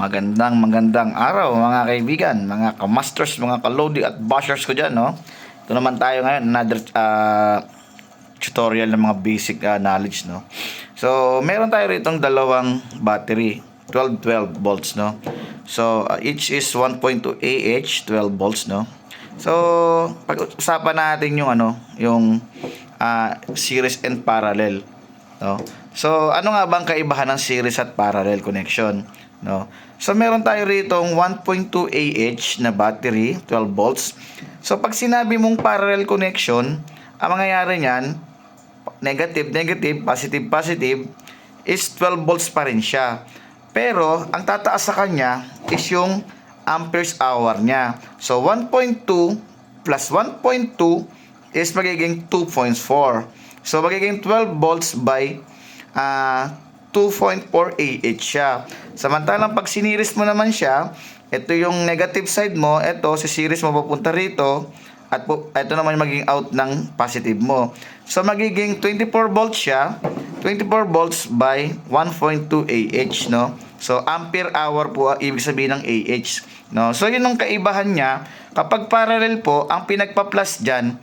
Magandang magandang araw mga kaibigan, mga kamasters, mga kalodi at bashers ko dyan, no? Ito naman tayo ngayon, another uh, tutorial ng mga basic uh, knowledge, no? So, meron tayo rito dalawang battery, 12-12 volts, no? So, uh, each is 1.2 AH, 12 volts, no? So, pag-usapan natin yung ano, yung uh, series and parallel, no? So, ano nga bang kaibahan ng series at parallel connection? No? So, meron tayo rito 1.2 AH na battery, 12 volts. So, pag sinabi mong parallel connection, ang mangyayari niyan, negative, negative, positive, positive, is 12 volts pa rin siya. Pero, ang tataas sa kanya is yung amperes hour niya. So, 1.2 plus 1.2 is magiging 2.4. So, magiging 12 volts by ah 2.4 AH siya. Samantalang pag siniris mo naman siya, ito yung negative side mo, ito si series mo papunta rito, at po, ito naman yung magiging out ng positive mo. So magiging 24 volts siya, 24 volts by 1.2 AH, no? So ampere hour po ang ibig sabihin ng AH, no? So yun ang kaibahan niya, kapag parallel po, ang pinagpa-plus diyan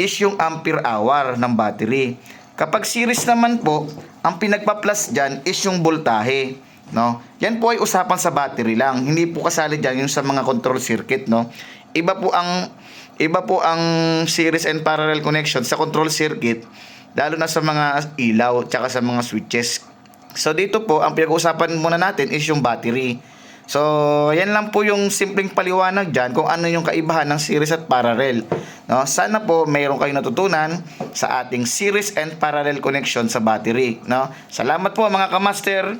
is yung ampere hour ng battery. Kapag series naman po, ang pinagpa-plus dyan is yung voltahe. No? Yan po ay usapan sa battery lang. Hindi po kasali dyan yung sa mga control circuit. No? Iba po ang iba po ang series and parallel connection sa control circuit lalo na sa mga ilaw tsaka sa mga switches. So dito po, ang pinag-uusapan muna natin is yung battery. So, yan lang po yung simpleng paliwanag dyan kung ano yung kaibahan ng series at parallel. No? Sana po mayroon kayong natutunan sa ating series and parallel connection sa battery. No? Salamat po mga kamaster.